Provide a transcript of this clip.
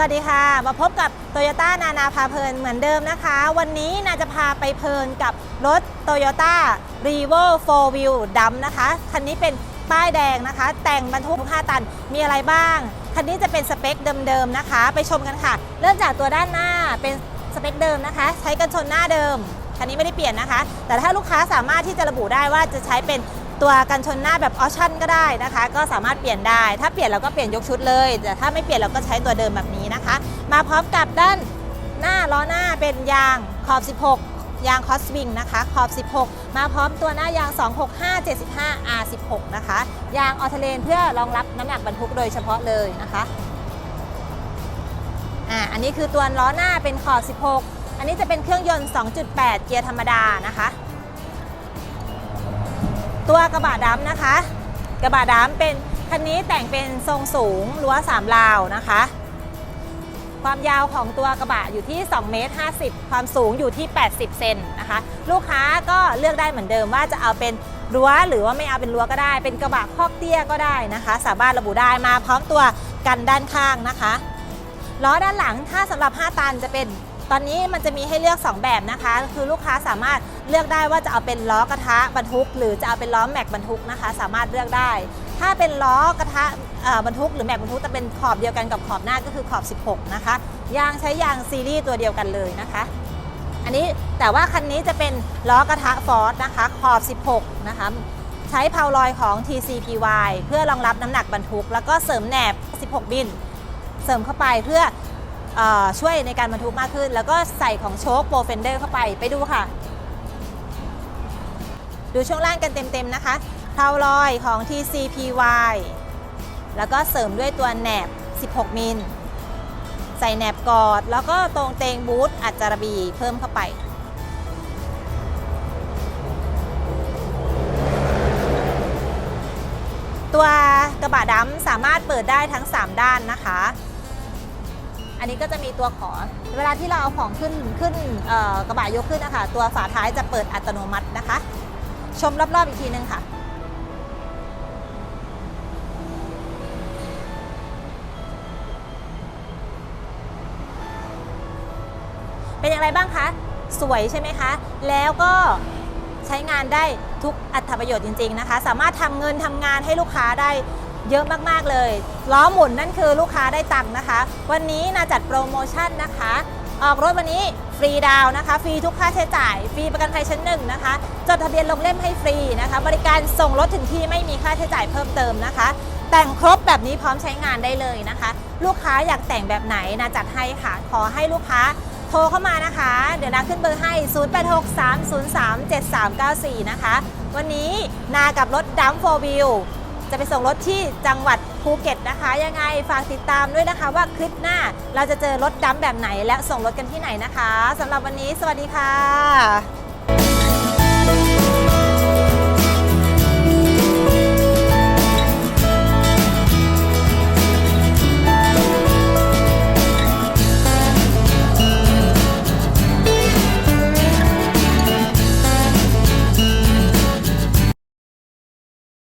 สวัสดีค่ะ มาพบกับโตโยต้านานาพาเพลินเหมือนเดิมนะคะ วันนี้นาจะพาไปเพลินกับรถโตโยต้ารีโว4 Wheel ดำนะคะ คันนี้เป็นป้ายแดงนะคะ แต่งบรรทุก 5 ตัน มีอะไรบ้าง คันนี้จะเป็นสเปคเดิมๆนะคะ ไปชมกันค่ะ เริ่มจากตัวด้านหน้าเป็นสเปคเดิมนะคะ ใช้กันชนหน้าเดิม คันนี้ไม่ได้เปลี่ยนนะคะ แต่ถ้าลูกค้าสามารถที่จะระบุได้ว่าจะใช้เป็น ตัวกันชนหน้าแบบออปชั่นก็ได้นะคะ ก็สามารถเปลี่ยนได้ ถ้าเปลี่ยนเราก็เปลี่ยนยกชุดเลย แต่ถ้าไม่เปลี่ยนเราก็ใช้ตัวเดิมแบบนี้นะคะ มาพร้อมกับด้านหน้าล้อหน้าเป็นยางขอบ 16ยางคอสวิงนะคะขอบ 16 มาพร้อมตัวหน้ายาง 265 75 R16 นะคะ ยางออเทเลนเพื่อรองรับน้ำหนักบรรทุกโดยเฉพาะเลยนะคะอ่าอันนี้คือตัวล้อหน้าเป็นขอบ 16 อันนี้จะเป็นเครื่องยนต์ 2.8 เกียร์ธรรมดานะคะ ตัวกระบะดำนะคะ กระบะดำเป็นคันนี้แต่งเป็นทรงสูงรั้วสามราวนะคะ ความยาวของตัวกระบะอยู่ที่2เมตร50 ความสูงอยู่ที่ 80 เซนนะคะ ลูกค้าก็เลือกได้เหมือนเดิมว่าจะเอาเป็นรั้วหรือว่าไม่เอาเป็นรั้วก็ได้ เป็นกระบะคอกเตี้ยก็ได้นะคะ สามารถระบุได้มาพร้อมตัวกันด้านข้างนะคะล้อด้านหลังถ้าสำหรับ 5 ตันจะเป็น ตอนนี้มันจะมีให้เลือก 2 แบบนะคะ คือลูกค้าสามารถเลือกได้ว่าจะเอาเป็นล้อกระทะบรรทุก หรือจะเอาเป็นล้อแม็กบรรทุกนะคะ สามารถเลือกได้ ถ้าเป็นล้อกระทะบรรทุก หรือแม็กบรรทุกจะเป็นขอบเดียวกันกับขอบหน้าก็คือขอบ 16 นะคะยางใช้ยางซีรีส์ตัวเดียวกันเลยนะคะ อันนี้แต่ว่าคันนี้จะเป็นล้อกระทะฟอร์ดนะคะขอบ 16 นะคะใช้เพาลอยของ TCPY เพื่อรองรับน้ำหนักบรรทุก แล้วก็เสริมแหนบ 16 บิน เสริมเข้าไปเพื่อ ช่วยในการบรรทุกมากขึ้น แล้วก็ใส่ของโชคโปรเฟนเดอร์เข้าไปไปดูค่ะ ดูช่วงล่างกันเต็มๆนะคะเพาลอยของ TCPY แล้วก็เสริมด้วยตัวแหนบ 16 มิล ใส่แหนบกอด แล้วก็ตรงเตงบูทอัจจารบีเพิ่มเข้าไป ตัวกระบะดำสามารถเปิดได้ทั้ง 3 ด้านนะคะ อันนี้ก็จะมีตัวขอ เวลาที่เราเอาของขึ้นขึ้นกระบะยกขึ้นนะคะตัวฝาท้ายจะเปิดอัตโนมัตินะคะ ชมรอบๆอีกทีนึงค่ะเป็นอย่างไรบ้างคะ สวยใช่ไหมคะ แล้วก็ใช้งานได้ทุกอัตประโยชน์จริง ๆนะคะ สามารถทำเงินทำงานให้ลูกค้าได้ เยอะมากๆเลยล้อหมุนนั่นคือลูกค้าได้ตังค์นะคะ วันนี้นาจัดโปรโมชั่นนะคะ ออกรถวันนี้ฟรีดาวนะคะ ฟรีทุกค่าใช้จ่าย ฟรีประกันภัยชั้นหนึ่งนะคะ จดทะเบียนลงเล่มให้ฟรีนะคะ บริการส่งรถถึงที่ไม่มีค่าใช้จ่ายเพิ่มเติมนะคะ แต่งครบแบบนี้พร้อมใช้งานได้เลยนะคะ ลูกค้าอยากแต่งแบบไหนนาจัดให้ค่ะ ขอให้ลูกค้าโทรเข้ามานะคะ เดี๋ยวนาขึ้นเบอร์ให้ 0863037394 นะคะ วันนี้นากับรถดัมโฟวิล จะไปส่งรถที่จังหวัดภูเก็ตนะคะ ยังไงฝากติดตามด้วยนะคะ ว่าคลิปหน้าเราจะเจอรถดัมแบบไหน และส่งรถกันที่ไหนนะคะสำหรับวันนี้ สวัสดีค่ะ